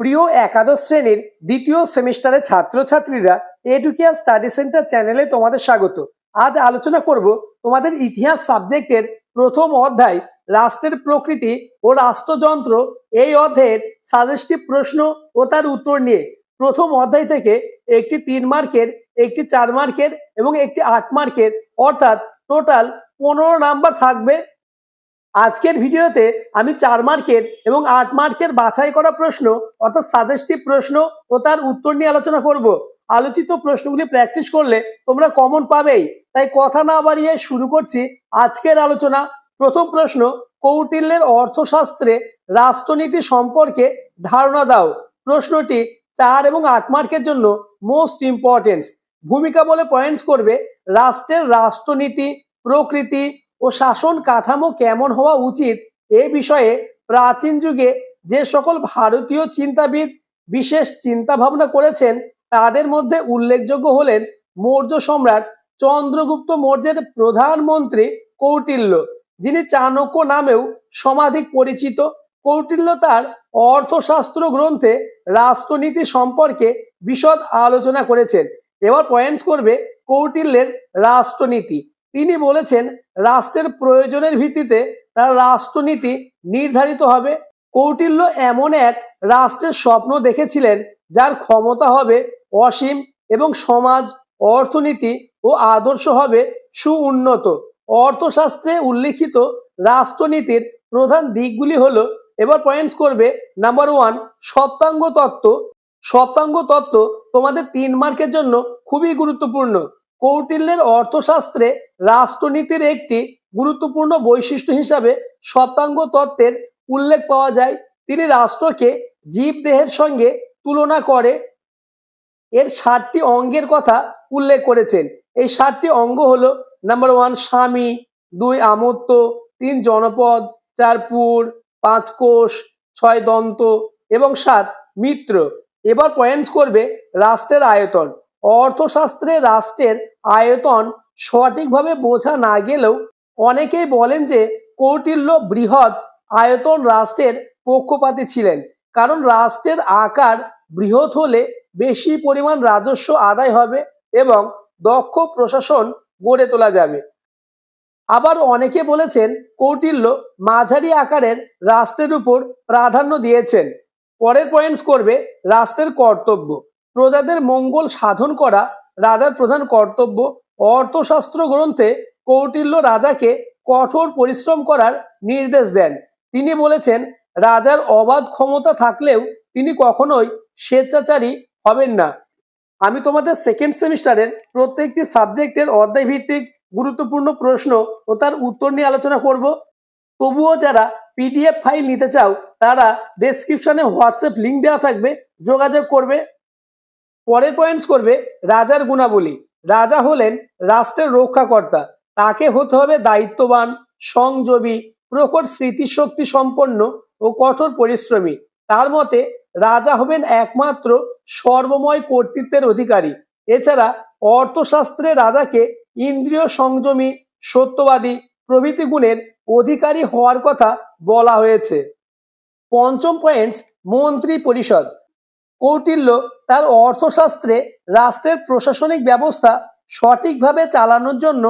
প্রিয় একাদশ শ্রেণির দ্বিতীয় সেমিস্টারের ছাত্রছাত্রীরা এডুকেয়ার স্টাডি সেন্টার চ্যানেলে তোমাদের স্বাগত। আজ আলোচনা করব তোমাদের ইতিহাস সাবজেক্টের প্রথম অধ্যায়, রাষ্ট্রের প্রকৃতি ও রাষ্ট্রযন্ত্র। এই অধ্যায়ের সাজেস্টিভ প্রশ্ন ও তার উত্তর নিয়ে প্রথম অধ্যায় থেকে একটি তিন মার্কের, একটি চার মার্কের এবং একটি আট মার্কের, অর্থাৎ টোটাল পনেরো নাম্বার থাকবে আজকের ভিডিওতে আমি চার মার্কের এবং আট মার্কের বাছাই করা প্রশ্ন, অর্থাৎ সাজেস্টিভ প্রশ্ন ও তার উত্তর নিয়ে আলোচনা করব। আলোচিত প্রশ্নগুলি প্র্যাকটিস করলে তোমরা কমন পাবেই। তাই কথা না বাড়িয়ে শুরু করছি আজকের আলোচনা। প্রথম প্রশ্ন, কৌটিল্যের অর্থশাস্ত্রে রাষ্ট্রনীতি সম্পর্কে ধারণা দাও। প্রশ্নটি চার এবং আট মার্কের জন্য মোস্ট ইম্পর্টেন্স ভূমিকা বলে পয়েন্টস করবে রাষ্ট্রের রাষ্ট্রনীতি, প্রকৃতি ও শাসন কাঠামো কেমন হওয়া উচিত এ বিষয়ে প্রাচীন যুগে যে সকল ভারতীয় চিন্তাবিদ বিশেষ চিন্তা ভাবনা করেছেন, তাদের মধ্যে উল্লেখযোগ্য হলেন মৌর্য সম্রাট চন্দ্রগুপ্ত মৌর্যের প্রধানমন্ত্রী কৌটিল্য, যিনি চাণক্য নামেও সমাধিক পরিচিত। কৌটিল্য তার অর্থশাস্ত্র গ্রন্থে রাষ্ট্রনীতি সম্পর্কে বিশদ আলোচনা করেছেন। এবার পয়েন্টস করবে কৌটিল্যের রাষ্ট্রনীতি। তিনি বলেছেন, রাষ্ট্রের প্রয়োজনের ভিত্তিতে তার রাষ্ট্রনীতি নির্ধারিত হবে। কৌটিল্য এমন এক রাষ্ট্রের স্বপ্ন দেখেছিলেন, যার ক্ষমতা হবে অসীম এবং সমাজ, অর্থনীতি ও আদর্শ হবে সুউন্নত। অর্থশাস্ত্রে উল্লিখিত রাষ্ট্রনীতির প্রধান দিকগুলি হলো, এবার পয়েন্টস করবে নাম্বার ওয়ান সপ্তাঙ্গ তত্ত্ব। সপ্তাঙ্গ তত্ত্ব তোমাদের তিন মার্কের জন্য খুবই গুরুত্বপূর্ণ। কৌটিল্যের অর্থশাস্ত্রে রাষ্ট্রনীতির একটি গুরুত্বপূর্ণ বৈশিষ্ট্য হিসাবে সপ্তাঙ্গ তত্ত্বের উল্লেখ পাওয়া যায়। তিনি রাষ্ট্রকে জীবদেহের সঙ্গে তুলনা করে এর ষাটটি অঙ্গের কথা উল্লেখ করেছেন। এই ষাটটি অঙ্গ হলো নাম্বার ওয়ান স্বামী, দুই, আমত্ত, তিন, জনপদ, চার, পুর, পাঁচ, কোষ, ছয়, দন্ত এবং সাত, মিত্র। এবার পয়েন্টস করবে রাষ্ট্রের আয়তন। অর্থশাস্ত্রে রাষ্ট্রের আয়তন সঠিকভাবে বোঝা না গেলেও অনেকেই বলেন যে কৌটিল্য বৃহৎ আয়তন রাষ্ট্রের পক্ষপাতী ছিলেন, কারণ রাষ্ট্রের আকার বৃহৎ হলে বেশি পরিমাণ রাজস্ব আদায় হবে এবং দক্ষ প্রশাসন গড়ে তোলা যাবে। আবার অনেকে বলেছেন কৌটিল্য মাঝারি আকারের রাষ্ট্রের উপর প্রাধান্য দিয়েছেন। পরের পয়েন্টস করবে রাষ্ট্রের কর্তব্য। প্রজাদের মঙ্গল সাধন করা রাজার প্রধান কর্তব্য। অর্থশাস্ত্র গ্রন্থে কৌটিল্য রাজাকে কঠোর পরিশ্রম করার নির্দেশ দেন। তিনি বলেছেন, রাজার অবাধ ক্ষমতা থাকলেও তিনি কখনোই স্বেচ্ছাচারী হবেন না। আমি তোমাদের সেকেন্ড সেমিস্টারের প্রত্যেকটি সাবজেক্টের অধ্যায় ভিত্তিক গুরুত্বপূর্ণ প্রশ্ন ও তার উত্তর নিয়ে আলোচনা করব। তবুও যারা পিডিএফ ফাইল নিতে চাও, তারা ডেসক্রিপশনে হোয়াটসঅ্যাপ লিঙ্ক দেওয়া থাকবে, যোগাযোগ করবে। পরের পয়েন্টস করবে রাজার গুণাবলী। রাজা হলেন রাষ্ট্রের রক্ষাকর্তা। তাকে হতে হবে দায়িত্ববান, সংযমী, প্রকট স্মৃতিশক্তি সম্পন্ন ও কঠোর পরিশ্রমী। তার মতে রাজা হবেন একমাত্র সর্বময় কর্তৃত্বের অধিকারী। এছাড়া অর্থশাস্ত্রে রাজাকে ইন্দ্রিয় সংযমী, সত্যবাদী, প্রভৃতি গুণের অধিকারী হওয়ার কথা বলা হয়েছে। পঞ্চম পয়েন্টস মন্ত্রী পরিষদ। কৌটিল্য তার অর্থশাস্ত্রে রাষ্ট্রের প্রশাসনিক ব্যবস্থা সঠিকভাবে চালানোর জন্য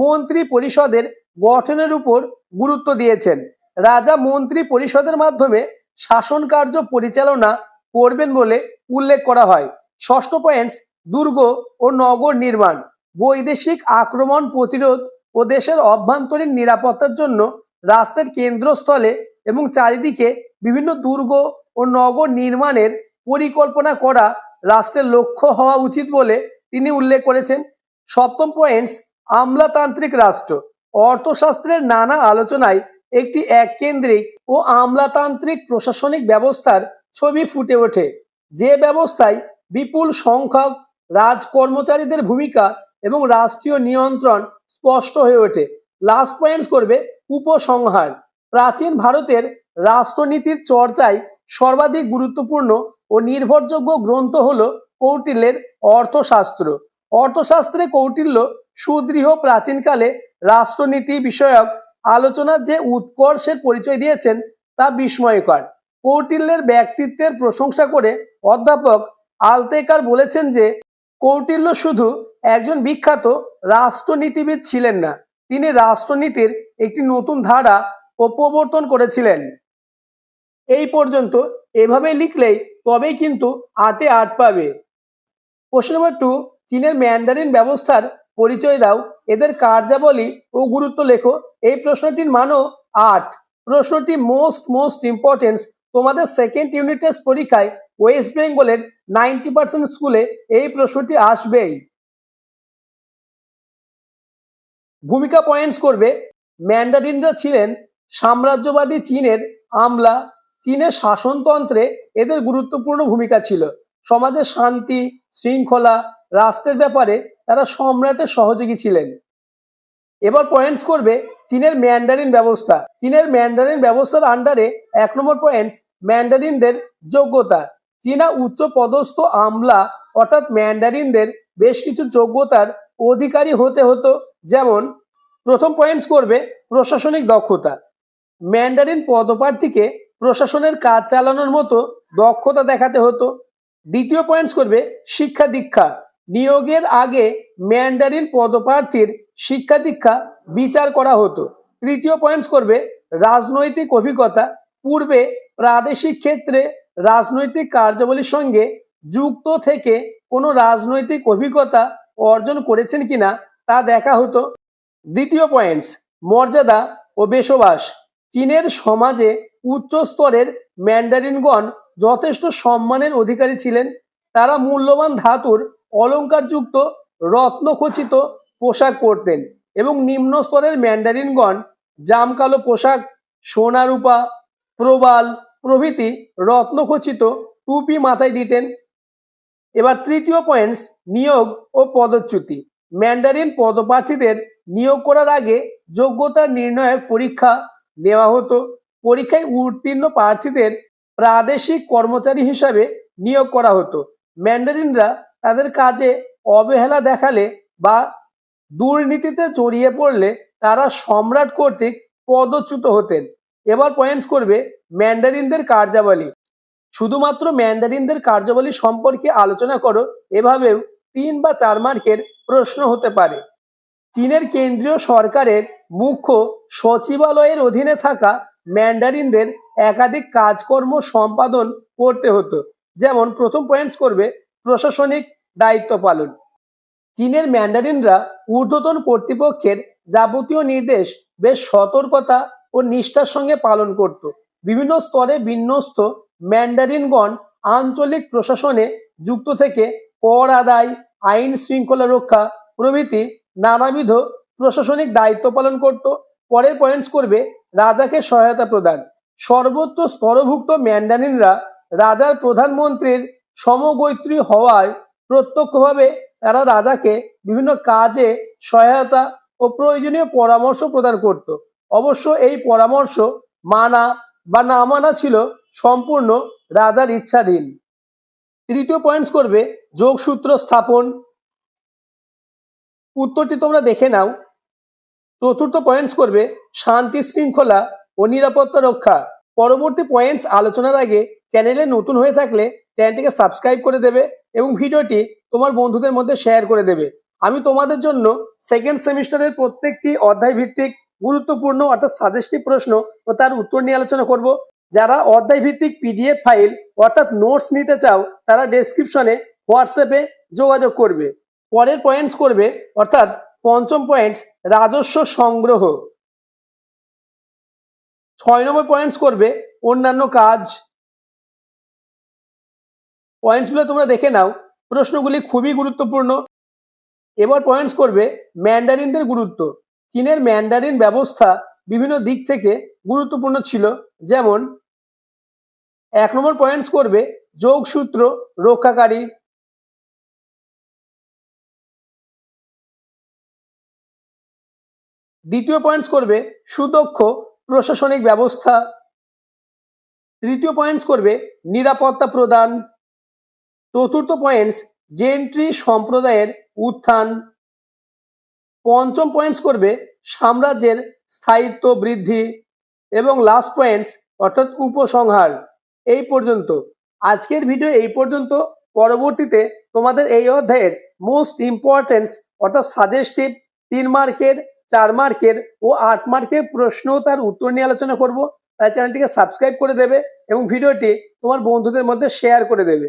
মন্ত্রী পরিষদের গঠনের উপর গুরুত্ব দিয়েছেন। রাজা মন্ত্রী পরিষদের মাধ্যমে শাসন কার্য পরিচালনা করবেন বলে উল্লেখ করা হয়। ষষ্ঠ পয়েন্টস, দুর্গ ও নগর নির্মাণ। বৈদেশিক আক্রমণ প্রতিরোধ ও দেশের অভ্যন্তরীণ নিরাপত্তার জন্য রাষ্ট্রের কেন্দ্রস্থলে এবং চারিদিকে বিভিন্ন দুর্গ ও নগর নির্মাণের পরিকল্পনা করা রাষ্ট্রের লক্ষ্য হওয়া উচিত বলে তিনি উল্লেখ করেছেন। সপ্তম পয়েন্টস আমলাতান্ত্রিক রাষ্ট্র। অর্থশাস্ত্রের নানা আলোচনায় একটি এককেন্দ্রিক ও আমলাতান্ত্রিক প্রশাসনিক ব্যবস্থার ছবি ফুটে ওঠে। যে ব্যবস্থায় বিপুল সংখ্যক রাজ কর্মচারীদের ভূমিকা এবং রাষ্ট্রীয় নিয়ন্ত্রণ স্পষ্ট হয়ে ওঠে। লাস্ট পয়েন্টস করবে উপসংহার। প্রাচীন ভারতের রাষ্ট্রনীতির চর্চায় সর্বাধিক গুরুত্বপূর্ণ ও নির্ভরযোগ্য গ্রন্থ হল কৌটিল্যের অর্থশাস্ত্র। অর্থশাস্ত্রে কৌটিল্য সুদৃঢ় প্রাচীনকালে রাষ্ট্রনীতি বিষয়ক আলোচনার যে উৎকর্ষের পরিচয় দিয়েছেন তা বিস্ময়কর। কৌটিল্যের ব্যক্তিত্বের প্রশংসা করে অধ্যাপক আলতেকার বলেছেন যে, কৌটিল্য শুধু একজন বিখ্যাত রাষ্ট্রনীতিবিদ ছিলেন না, তিনি রাষ্ট্রনীতির একটি নতুন ধারা ও প্রবর্তন করেছিলেন। এই পর্যন্ত এভাবে লিখলেই তবেই কিন্তু আটে আট পাবে। কোশ্চেন নাম্বার টু চীনের ম্যান্ডারিন ব্যবস্থার পরিচয় দাও। এদের কার্যাবলী ও গুরুত্ব লেখো। এই প্রশ্নটির মানও আট। প্রশ্নটি মোস্ট মোস্ট ইম্পর্টেন্স তোমাদের সেকেন্ড ইউনিট টেস্ট পরীক্ষায় ওয়েস্ট বেঙ্গলের নাইনটি পার্সেন্ট স্কুলে এই প্রশ্নটি আসবেই। ভূমিকা পয়েন্টস করবে। ম্যান্ডারিনরা ছিলেন সাম্রাজ্যবাদী চীনের আমলা চীনের শাসনতন্ত্রে এদের গুরুত্বপূর্ণ ভূমিকা ছিল। সমাজের শান্তি, শৃঙ্খলা, রাষ্ট্রের ব্যাপারে তারা সম্রাটের সহযোগী ছিলেন। এবার পয়েন্টস করবে চীনের ম্যান্ডারিন ব্যবস্থা। চীনের ম্যান্ডারিন ব্যবস্থার আন্ডারে এক নম্বর পয়েন্টস ম্যান্ডারিনদের যোগ্যতা। চীনা উচ্চ পদস্থ আমলা, অর্থাৎ ম্যান্ডারিনদের বেশ কিছু যোগ্যতার অধিকারী হতে হতো। যেমন, প্রথম পয়েন্টস করবে প্রশাসনিক দক্ষতা। ম্যান্ডারিন পদপ্রার্থীকে প্রশাসনের কাজ চালানোর মতো দক্ষতা দেখাতে হতো। দ্বিতীয় পয়েন্টস করবে শিক্ষা দীক্ষা। নিয়োগের আগে ম্যান্ডারিন পদপ্রার্থীর শিক্ষা দীক্ষা বিচার করা হতো। তৃতীয় পয়েন্টস করবে রাজনৈতিক অভিজ্ঞতা। পূর্বে প্রাদেশিক ক্ষেত্রে রাজনৈতিক কার্যাবলীর সঙ্গে যুক্ত থেকে কোনো রাজনৈতিক অভিজ্ঞতা অর্জন করেছেন কিনা তা দেখা হতো। দ্বিতীয় পয়েন্টস মর্যাদা ও বসবাস চীনের সমাজে উচ্চ স্তরের ম্যান্ডারিনগণ যথেষ্ট সম্মানের অধিকারী ছিলেন। তারা মূল্যবান ধাতুর অলংকারযুক্ত রত্নখচিত পোশাক পরতেন এবং নিম্ন স্তরের ম্যান্ডারিনগণ জামকালো পোশাক, সোনারূপা, প্রবাল প্রভৃতি রত্নখচিত টুপি মাথায় দিতেন। এবার তৃতীয় পয়েন্টস, নিয়োগ ও পদচ্যুতি। ম্যান্ডারিন পদপ্রার্থীদের নিয়োগ করার আগে যোগ্যতা নির্ণয়ের পরীক্ষা নেওয়া হতো। পরীক্ষায় উত্তীর্ণ প্রার্থীদের প্রাদেশিক কর্মচারী হিসাবে নিয়োগ করা হতো। ম্যান্ডারিনরা তাদের কাজে অবহেলা দেখালে বা দুর্নীতিতে জড়িয়ে পড়লে তারা সম্রাট কর্তৃক পদচ্যুত হতেন। এবার পয়েন্টস করবে ম্যান্ডারিনদের কার্যাবলী। শুধুমাত্র ম্যান্ডারিনদের কার্যাবলী সম্পর্কে আলোচনা করো, এভাবেও তিন বা চার মার্কের প্রশ্ন হতে পারে। চীনের কেন্দ্রীয় সরকারের মুখ্য সচিবালয়ের অধীনে থাকা ম্যান্ডারিনদের একাধিক কাজকর্ম সম্পাদন করতে হতো। যেমন প্রথম পয়েন্টস করবে, প্রশাসনিক দায়িত্ব পালন। চীনের ম্যান্ডারিনরা ঊর্ধ্বতন কর্তৃপক্ষের যাবতীয় নির্দেশ বেশ সতর্কতা ও নিষ্ঠার সঙ্গে পালন করত। বিভিন্ন স্তরে বিন্যস্ত ম্যান্ডারিনগণ আঞ্চলিক প্রশাসনে যুক্ত থেকে কর আদায়, আইন শৃঙ্খলা রক্ষা প্রভৃতি নানাবিধ প্রশাসনিক দায়িত্ব পালন করত, পরের পয়েন্টস করবে রাজাকে সহায়তা প্রদান। সর্বোচ্চ স্তরভুক্ত ম্যান্ডানিনরা রাজার প্রধানমন্ত্রীর সমগৈত্রী হওয়ায় প্রত্যক্ষভাবে তারা রাজাকে বিভিন্ন কাজে সহায়তা ও প্রয়োজনীয় পরামর্শ প্রদান করত। অবশ্য এই পরামর্শ মানা বা না মানা ছিল সম্পূর্ণ রাজার ইচ্ছাধীন। তৃতীয় পয়েন্টস করবে যোগসূত্র স্থাপন। উত্তরটি তোমরা দেখে নাও। চতুর্থ পয়েন্টস করবে, শান্তি শৃঙ্খলা ও নিরাপত্তা রক্ষা। পরবর্তী পয়েন্টস আলোচনার আগে চ্যানেলে নতুন হয়ে থাকলে চ্যানেলটিকে সাবস্ক্রাইব করে দেবে এবং ভিডিওটি তোমার বন্ধুদের মধ্যে শেয়ার করে দেবে। আমি তোমাদের জন্য সেকেন্ড সেমিস্টারের প্রত্যেকটি অধ্যায় ভিত্তিক গুরুত্বপূর্ণ অর্থাৎ সাজেস্টিভ প্রশ্ন ও তার উত্তর নিয়ে আলোচনা করব। যারা অধ্যায় ভিত্তিক পিডিএফ ফাইল অর্থাৎ নোটস নিতে চাও, তারা ডেসক্রিপশনে হোয়াটসঅ্যাপে যোগাযোগ করবে। পরের পয়েন্টস করবে, অর্থাৎ পঞ্চম পয়েন্টস রাজস্ব সংগ্রহ। ছয় নম্বর পয়েন্টস করবে অন্যান্য কাজ। পয়েন্টসগুলো তোমরা দেখে নাও, প্রশ্নগুলি খুবই গুরুত্বপূর্ণ। এবার পয়েন্টস করবে ম্যান্ডারিনদের গুরুত্ব। চীনের ম্যান্ডারিন ব্যবস্থা বিভিন্ন দিক থেকে গুরুত্বপূর্ণ ছিল, যেমন এক নম্বর পয়েন্টস করবে যোগসূত্র রক্ষাকারী। দ্বিতীয় পয়েন্টস করবে সুদক্ষ প্রশাসনিক ব্যবস্থা। তৃতীয় পয়েন্টস করবে নিরাপত্তা প্রদান। চতুর্থ পয়েন্টস জেন্ট্রি সম্প্রদায়ের উত্থান। পঞ্চম পয়েন্টস করবে সাম্রাজ্যের স্থায়িত্ব বৃদ্ধি। এবং লাস্ট পয়েন্টস অর্থাৎ উপসংহার। এই পর্যন্ত। আজকের ভিডিও এই পর্যন্ত। পরবর্তীতে তোমাদের এই অধ্যায়ের মোস্ট ইম্পর্টেন্স অর্থাৎ সাজেস্টিভ তিন মার্কের চার মার্কের ও আট মার্কের প্রশ্ন তার উত্তর নিয়ে আলোচনা করব। তাই চ্যানেলটিকে সাবস্ক্রাইব করে দেবে এবং ভিডিওটি তোমার বন্ধুদের মধ্যে শেয়ার করে দেবে।